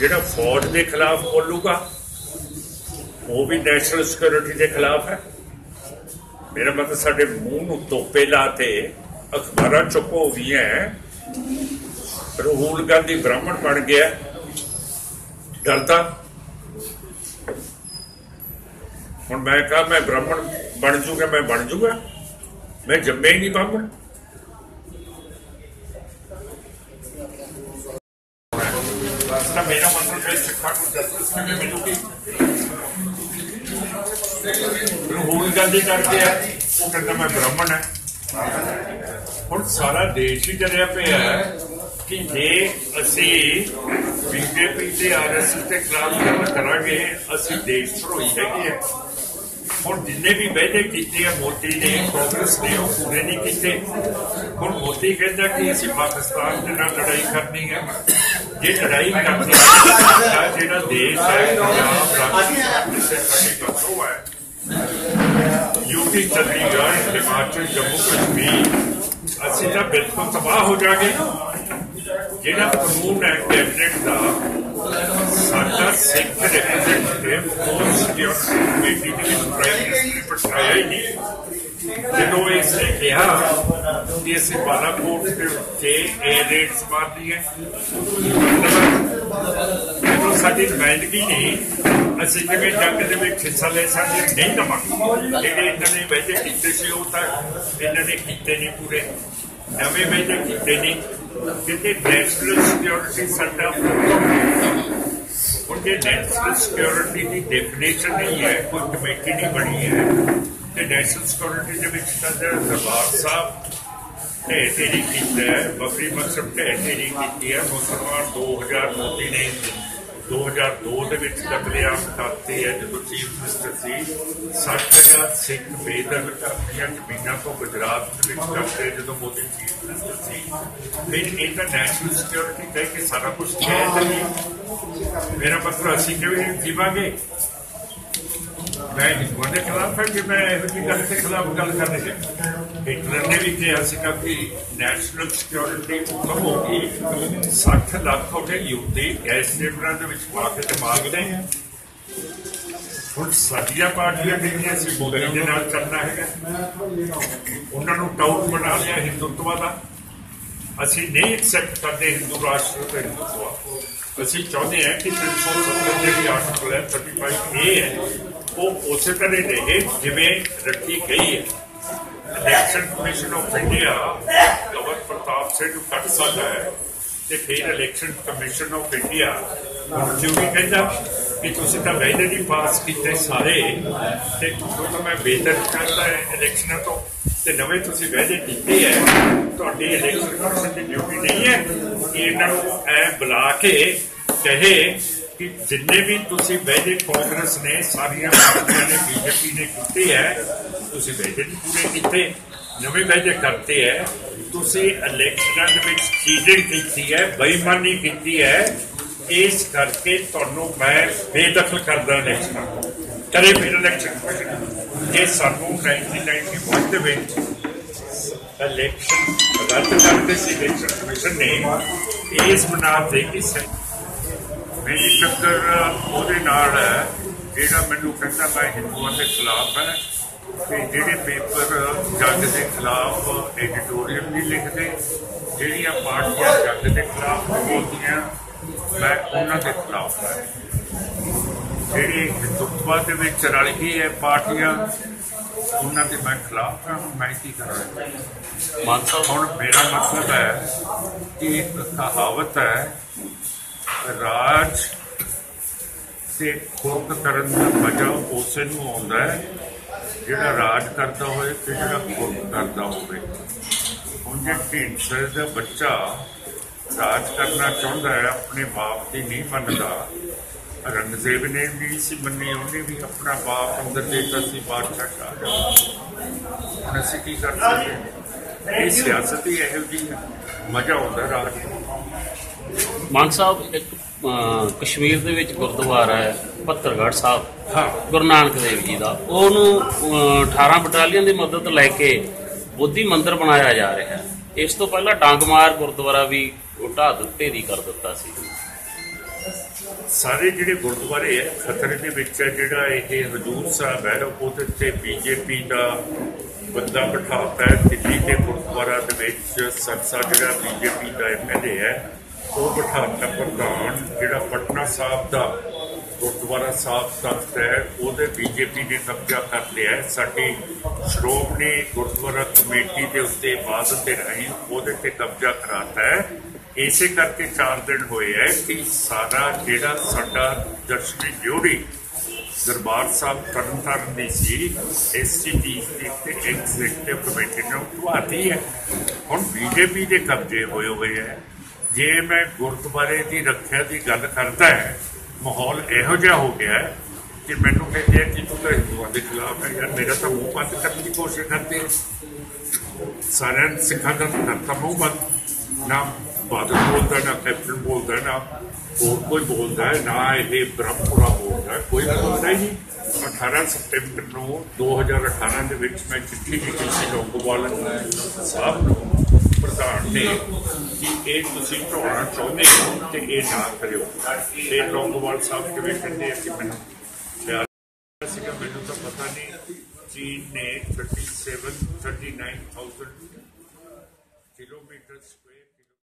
ਜਿਹੜਾ ਫੌਜ ਦੇ ਖਿਲਾਫ ਬੋਲੂਗਾ, ਉਹ ਵੀ ਨੈਸ਼ਨਲ ਸਿਕਿਉਰਿਟੀ ਦੇ ਖਿਲਾਫ ਹੈ। ਮੇਰਾ ਮਤਲਬ ਸਾਡੇ ਮੂੰਹ ਨੂੰ ਤੋਪੇ ਲਾਤੇ ਅਖਬਾਰਾਂ ਚੁੱਪ ਹੋ। ਗਈਆਂ ਰਾਹੁਲ ਗਾਂਧੀ ਬ੍ਰਾਹਮਣ ਬਣ ਗਿਆ। ਡਰਦਾ ਹੁਣ ਮੈਂ ਕਹਾ, ਮੈਂ ਬ੍ਰਾਹਮਣ ਬਣ ਜੂਗਾ, ਮੈਂ ਬਣ ਜੂਗਾ। ਮੈਂ ਜੰਮੇ ਹੀ ਨਹੀਂ ਬ੍ਰਾਹਮਣ ਤਾਂ ਮੇਰਾ ਮਤਲਬ ਹੈ ਸਿੱਖਾਂ ਨੂੰ ਜਸਟਿਸ ਕਿਵੇਂ ਮਿਲੂਗੀ? ਰਾਹੁਲ ਗਾਂਧੀ ਕਰਕੇ ਆ ਉਹ ਕਹਿੰਦਾ ਮੈਂ ਬ੍ਰਾਹਮਣ ਹੈ। ਹੁਣ ਸਾਰਾ ਦੇਸ਼ ਹੀ ਡਰਿਆ ਪਿਆ ਕਿ ਜੇ ਅਸੀਂ ਬੀਜੇਪੀ ਤੇ ਆਰਐਸਐਸ ਤੇ ਖਿਲਾਫ ਗੱਲ ਕਰਾਂਗੇ, ਅਸੀਂ ਦੇਸ਼ ਧਰੋਹੀ ਹੈਗੇ ਆ ਹੁਣ ਜਿੰਨੇ ਵੀ ਵਾਅਦੇ ਕੀਤੇ ਆ, ਮੋਦੀ ਨੇ, ਕਾਂਗਰਸ ਨੇ, ਉਹ ਪੂਰੇ ਨਹੀਂ ਕੀਤੇ। ਹੁਣ ਮੋਦੀ ਕਹਿੰਦਾ ਕਿ ਅਸੀਂ ਪਾਕਿਸਤਾਨ ਦੇ ਨਾਲ ਲੜਾਈ ਕਰਨੀ ਹੈ। ਜੇ ਲੜਾਈ ਕਰਨੀ ਹੈ ਜਿਹੜਾ ਦੇਸ਼ ਹੈ, ਪੰਜਾਬ ਰਾਜਸਥਾਨ ਜਿਸੇ ਕੰਟਰੋਲ ਹੈ। ਯੂਪੀ ਚੰਡੀਗੜ੍ਹ ਹਿਮਾਚਲ, ਜੰਮੂ, ਕਸ਼ਮੀਰ, ਅਸੀਂ ਤਾਂ ਬਿਲਕੁਲ ਤਬਾਹ ਹੋ ਜਾਗੇ। ਜਿਹੜਾ ਕਾਨੂੰਨ ਹੈ, ਕੈਬਨਿਟ ਦਾ, ਸਾਡਾ Sikh representative force security committee ਦੇ ਵਿੱਚ ਪ੍ਰਾਈਮ ਮਿਨਿਸਟਰ ਪਟਾਇਆ ਹੀ ਨਹੀਂ ਜਦੋਂ ਇਸ ਨੇ ਕਿਹਾ ਕਿ ਅਸੀਂ ਬਾਲਾਕੋਟ ਦੇ ਉੱਤੇ ਹੈ ਜਦੋਂ ਸਾਡੀ ਨੁਮਾਇੰਦਗੀ ਨੇ ਅਸੀਂ ਜਿਵੇਂ ਜੰਗ ਦੇ ਵਿੱਚ ਹਿੱਸਾ ਲੈ ਸਕਦੇ ਨਹੀਂ ਦਵਾਂਗੇ ਜਿਹੜੇ ਇਹਨਾਂ ਨੇ ਵਾਅਦੇ ਕੀਤੇ ਸੀ ਉਹ ਤਾਂ ਇਹਨਾਂ ਨੇ ਕੀਤੇ ਨਹੀਂ ਪੂਰੇ ਨਵੇਂ ਵਾਅਦੇ ਕੀਤੇ ਨਹੀਂ ਕਿਤੇ ਨੈਸ਼ਨਲ ਸਿਕਿਉਰਿਟੀ ਸਾਡਾ ਹੁਣ ਜੇ ਨੈਸ਼ਨਲ ਸਿਕਿਉਰਿਟੀ ਦੀ ਡੈਫੀਨੇਸ਼ਨ ਨਹੀਂ ਹੈ, ਕੋਈ ਕਮੇਟੀ ਨਹੀਂ ਬਣੀ ਹੈ। ਤੇ ਨੈਸ਼ਨਲ ਸਿਕਿਉਰਿਟੀ ਦੇ ਵਿੱਚ ਤਾਂ ਜਿਹੜਾ ਦਰਬਾਰ ਸਾਹਿਬ ਢਹਿ ਢੇਰੀ ਕੀਤਾ ਹੈ ਬਕਰੀ ਮਸਜਿਦ ਢਹਿ ਢੇਰੀ ਕੀਤੀ ਹੈ, ਮੁਸਲਮਾਨ 2000 ਮੋਦੀ ਨੇ। 2002 ਦੇ ਵਿੱਚ ਕਤਲੇਆਮ ਕਰਤੇ ਹੈ, ਜਦੋਂ ਚੀਫ ਮਿਨਿਸਟਰ ਸੀ 60000 ਸਿੱਖ ਬੇਦਖਲ ਕਰਤੀਆਂ ਜ਼ਮੀਨਾਂ ਤੋਂ ਗੁਜਰਾਤ ਦੇ ਵਿੱਚ ਕਰਤੇ ਜਦੋਂ ਮੋਦੀ ਚੀਫ ਮਿਨਿਸਟਰ ਸੀ। ਫਿਰ ਇਹ ਤਾਂ ਨੈਸ਼ਨਲ ਸਿਕਿਉਰਿਟੀ ਕਹਿ ਕੇ ਸਾਰਾ ਕੁਝ ਕਹਿ ਦਿੰਦੀ ਮੇਰਾ ਮਤਲਬ ਅਸੀਂ ਕਿਵੇਂ ਜੀਵਾਂਗੇ? ਮੈਂ ਹਿੰਦੂਆਂ ਦੇ ਖਿਲਾਫ ਹੈ ਕਿ ਮੈਂ ਇਹੋ ਜਿਹੀ ਗੱਲ ਦੇ ਖਿਲਾਫ ਗੱਲ ਕਰ ਰਿਹਾ ਹਿਟਲਰ ਨੇ ਵੀ ਕਿਹਾ ਸੀ ਕਿ ਨੈਸ਼ਨਲ ਸਿਕਿਉਰਿਟੀ ਖਤਮ ਹੋ ਗਈ 60 ਲੱਖ ਉਹਦੇ ਯੂਥੀ ਗੈਸ ਚੈਂਬਰਾਂ ਦੇ ਵਿੱਚ ਪਾ ਕੇ ਤੇ ਮਾਰਦੇ ਆ ਹੁਣ ਸਾਡੀਆਂ ਪਾਰਟੀਆਂ ਜਿਹੜੀਆਂ ਸੀ, ਮੋਦੀ ਦੇ ਨਾਲ ਚੱਲਣਾ ਹੈਗਾ। ਉਹਨਾਂ ਨੂੰ ਟਾਊਟ ਬਣਾ ਲਿਆ ਹਿੰਦੂਤਵਾ ਦਾ। ਅਸੀਂ ਨਹੀਂ ਐਕਸੈਪਟ ਕਰਦੇ ਹਿੰਦੂ ਰਾਸ਼ਟਰ ਤੇ ਹਿੰਦੂਤਵਾ। ਅਸੀਂ ਚਾਹੁੰਦੇ ਹਾਂ ਕਿ 370 ਜਿਹੜੀ ਆਰਟੀਕਲ ਹੈ 35 ਏ ਹੈ। ਉਹ ਉਸੇ ਤਰ੍ਹਾਂ ਰਹੇ ਜਿਵੇਂ ਰੱਖੀ ਗਈ ਹੈ ਇਲੈਕਸ਼ਨ ਕਮਿਸ਼ਨ ਆਫ ਇੰਡੀਆ ਗਵਰ ਪ੍ਰਤਾਪ ਸਿੰਘ ਨੂੰ ਕੱਢ ਸਕਦਾ ਹੈ ਤੇ ਫਿਰ ਇਲੈਕਸ਼ਨ ਕਮਿਸ਼ਨ ਆਫ ਇੰਡੀਆ ਕਿਉਂ ਕਹਿੰਦਾ ਕਿ ਤੁਸੀਂ ਤਾਂ ਵੈਦੇ ਨਹੀਂ ਪਾਸ ਕੀਤੇ ਸਾਰੇ ਤੇ ਤੁਹਾਨੂੰ ਤਾਂ ਮੈਂ ਬੇਦਰ ਕਰਦਾ ਹੈ ਇਲੈਕਸ਼ਨਾਂ ਤੋਂ ਤੇ ਨਵੇਂ ਤੁਸੀਂ ਵੈਦੇ ਕੀਤੇ ਹੈ ਤੁਹਾਡੀ ਇਲੈਕਸ਼ਨ ਕਮਿਸ਼ਨ ਦੀ ਡਿਊਟੀ ਨਹੀਂ ਹੈ ਕਿ ਇਹਨਾਂ ਨੂੰ ਐ ਬੁਲਾ ਕੇ ਕਹੇ ਕਿ ਜਿੰਨੇ ਵੀ ਤੁਸੀਂ ਵੈਦੇ ਕਾਂਗਰਸ ਨੇ, ਸਾਰੀਆਂ ਪਾਰਟੀਆਂ ਨੇ, ਬੀਜੇਪੀ ਨੇ ਕੀਤੇ ਹੈ, ਤੁਸੀਂ ਵੈਦੇ ਨਹੀਂ ਪੂਰੇ ਕੀਤੇ, ਨਵੇਂ ਵੈਦੇ ਕਰਤੇ ਹੈ, ਤੁਸੀਂ ਇਲੈਕਸ਼ਨਾਂ ਦੇ ਵਿੱਚ ਚੀਟਿੰਗ ਕੀਤੀ ਹੈ, ਬੇਈਮਾਨੀ ਕੀਤੀ ਹੈ, ਇਸ ਕਰਕੇ ਤੁਹਾਨੂੰ ਮੈਂ ਬੇਦਖਲ ਕਰਦਾ ਇਲੈਕਸ਼ਨਾਂ ਕਰੇ ਫਿਰ ਇਲੈਕਸ਼ਨ ਕਮਿਸ਼ਨ ਜੇ ਸਾਨੂੰ 1991 ਦੇ ਵਿੱਚ ਇਲੈਕਸ਼ਨ ਰੱਦ ਕਰਦੇ ਸੀ, ਇਲੈਕਸ਼ਨ ਕਮਿਸ਼ਨ ਨੇ, ਇਸ ਬਣਾ ਦੇ ਕਿ ਮੇਰੀ ਟੱਕਰ ਉਹਦੇ ਨਾਲ ਹੈ ਜਿਹੜਾ ਮੈਨੂੰ ਕਹਿੰਦਾ ਮੈਂ ਹਿੰਦੂਆਂ ਦੇ ਖਿਲਾਫ ਹੈ ਤੇ ਜਿਹੜੇ ਪੇਪਰ ਜੱਜ ਦੇ ਖਿਲਾਫ ਐਡੀਟੋਰੀਅਲ ਨਹੀਂ ਲਿਖਦੇ ਜਿਹੜੀਆਂ ਪਾਰਟੀਆਂ ਜੱਜ ਦੇ ਖਿਲਾਫ ਬੋਲਦੀਆਂ ਮੈਂ ਉਹਨਾਂ ਦੇ ਖਿਲਾਫ ਹੈ। ਜਿਹੜੀ ਹਿੰਦੂਤਵਾ ਦੇ ਵਿੱਚ ਰਲ ਗਈ ਹੈ ਪਾਰਟੀਆਂ ਉਹਨਾਂ ਦੇ ਮੈਂ ਖਿਲਾਫ ਹਾਂ ਮੈਂ ਕੀ ਕਰਾਂ? ਮਾਨ ਸਾਹਿਬ ਹੁਣ ਮੇਰਾ ਮਤਲਬ ਹੈ ਕਿ ਇੱਕ ਕਹਾਵਤ ਹੈ ਰਾਜ ਤੇ ਖੁਰਕ ਕਰਨ ਦਾ ਮਜ਼ਾ ਉਸੇ ਨੂੰ ਆਉਂਦਾ ਹੈ, ਜਿਹੜਾ ਰਾਜ ਕਰਦਾ ਹੋਵੇ ਤੇ ਜਿਹੜਾ ਖੁਰਕ ਕਰਦਾ ਹੋਵੇ। ਹੁਣ ਜੇ ਢੀਂਡਸੇ ਦਾ ਬੱਚਾ ਰਾਜ ਕਰਨਾ ਚਾਹੁੰਦਾ ਹੈ, ਆਪਣੇ ਬਾਪ ਦੀ ਨਹੀਂ ਮੰਨਦਾ ਰੰਗਜ਼ੇਬ ਨੇ ਵੀ ਸੀ ਮੰਨੀ, ਉਹਨੇ ਵੀ ਆਪਣਾ ਬਾਪ ਅੰਦਰ ਦੇਤਾ ਸੀ ਬਾਦਸ਼ਾਹ ਕਾ ਹੁਣ ਅਸੀਂ ਕੀ ਕਰ ਸਕਦੇ ਇਹ ਸਿਆਸਤ ਹੀ ਇਹੋ ਜਿਹੀ ਮਜ਼ਾ ਆਉਂਦਾ ਰਾਜ ਨੂੰ। ਮਾਨ ਸਾਹਿਬ ਇੱਕ ਕਸ਼ਮੀਰ ਦੇ ਵਿੱਚ ਗੁਰਦੁਆਰਾ ਹੈ ਪੱਤਰਗੜ੍ਹ ਸਾਹਿਬ। ਹਾਂ। ਗੁਰੂ ਨਾਨਕ ਦੇਵ ਜੀ ਦਾ। ਉਹਨੂੰ ਅਹ, 18 ਬਟਾਲੀਅਨ ਦੀ ਮਦਦ ਲੈ ਕੇ ਬੁੱਧੀ ਮੰਦਿਰ ਬਣਾਇਆ ਜਾ ਰਿਹਾ ਹੈ। ਇਸ ਤੋਂ ਪਹਿਲਾਂ ਡਾਂਗਮਾਰ ਗੁਰਦੁਆਰਾ ਵੀ ਢਾਹ ਦਿੱਤੇ ਦੀ ਕਰ ਦਿੱਤਾ ਸੀ। ਸਾਰੇ ਜਿਹੜੇ ਗੁਰਦੁਆਰੇ ਹੈ ਖਤਰੇ ਦੇ ਵਿੱਚ ਹੈ ਜਿਹੜਾ ਇਹ ਹਜੂਰ ਸਾਹਿਬ ਹੈ ਉਹਦੇ ਤੇ ਬੀਜੇਪੀ ਦਾ ਬੰਦਾ ਬਿਠਾਤਾ ਹੈ ਦਿੱਲੀ ਦੇ ਗੁਰਦੁਆਰਾ ਦੇ ਵਿੱਚ ਸਰਸਾ ਜਿਹੜਾ ਬੀਜੇਪੀ ਦਾ ਐਮਐਲਏ ਹੈ ਉਹ ਬਿਠਾਤਾ ਪ੍ਰਧਾਨ ਜਿਹੜਾ ਪਟਨਾ ਸਾਹਿਬ ਦਾ, ਗੁਰਦੁਆਰਾ ਸਾਹਿਬ ਤਖਤ ਹੈ, ਉਹਦੇ ਬੀਜੇਪੀ ਨੇ ਕਬਜ਼ਾ ਕਰ ਲਿਆ ਹੈ। ਸਾਡੀ ਸ਼੍ਰੋਮਣੀ ਗੁਰਦੁਆਰਾ ਕਮੇਟੀ ਦੇ ਉੱਤੇ ਬਾਦਲ ਦੇ ਰਾਹੀਂ ਉਹਦੇ ਤੇ ਕਬਜ਼ਾ ਕਰਾਤਾ ਹੈ। ਇਸੇ ਕਰਕੇ 4 ਦਿਨ ਹੋਏ ਹੈ ਕਿ ਸਾਰਾ ਜਿਹੜਾ ਸਾਡਾ ਦਰਸ਼ਨੀ ਡਿਊਟੀ ਦਰਬਾਰ ਸਾਹਿਬ ਤਰਨਤਾਰਨ ਦੀ ਸੀ ਐਸਸੀਟੀ ਤੇ ਐਗਜ਼ੀਕਟਿਵ ਕਮੇਟੀ ਨੇ ਉਠਵਾਤੀ ਹੈ। ਹੁਣ ਬੀਜੇਪੀ ਦੇ ਕਬਜ਼ੇ ਹੋਏ ਹੋਏ ਹੈ। ਜੇ ਮੈਂ ਗੁਰਦੁਆਰੇ ਦੀ ਰੱਖਿਆ ਦੀ ਗੱਲ ਕਰਦਾ ਹੈ ਮਾਹੌਲ ਇਹੋ ਜਿਹਾ ਹੋ ਗਿਆ ਹੈ ਕਿ ਮੈਨੂੰ ਕਹਿੰਦੇ ਆ ਕਿ ਤੂੰ ਤਾਂ ਹਿੰਦੂਆਂ ਦੇ ਖਿਲਾਫ ਹੈ ਯਾਰ ਮੇਰਾ ਤਾਂ ਮੂੰਹ ਬੰਦ ਕਰਨ ਦੀ ਕੋਸ਼ਿਸ਼ ਕਰਦੇ ਆ। ਸਾਰਿਆਂ ਸਿੱਖਾਂ ਦਾ ਕਰਤਾ ਮੂੰਹ ਬੰਦ। ਨਾ ਬਾਦਲ ਬੋਲਦਾ ਨਾ ਕੈਪਟਨ ਬੋਲਦਾ ਨਾ ਹੋਰ ਕੋਈ ਬੋਲਦਾ ਹੈ ਨਾ ਇਹ ਬ੍ਰਹਮਪੁਰਾ ਬੋਲਦਾ ਹੈ, ਕੋਈ ਬੋਲਦਾ ਹੀ ਨਹੀਂ। 18 ਸਤੰਬਰ ਨੂੰ 2018 ਦੇ ਵਿੱਚ ਮੈਂ ਚਿੱਠੀ ਲਿਖੀ ਸੀ ਲੋਕਵਾਲ ਸਾਹਿਬ ਨੂੰ। ਪ੍ਰਧਾਨ ਨੇ ਕਿ ਇਹ ਤੁਸੀਂ ਢਾਉਣਾ ਚਾਹੁੰਦੇ ਹੋ ਤੇ ਇਹ ਨਾ ਕਰਿਓ। ਤੇ ਲੋਕਵਾਲ ਸਾਹਿਬ ਕਿਵੇਂ ਕਹਿੰਦੇ ਆ ਕਿ ਮੈਨੂੰ ਸੀਗਾ, ਮੈਨੂੰ ਤਾਂ ਪਤਾ ਨਹੀਂ ਚੀਨ ਨੇ 37 39000 ਕਿਲੋਮੀਟਰ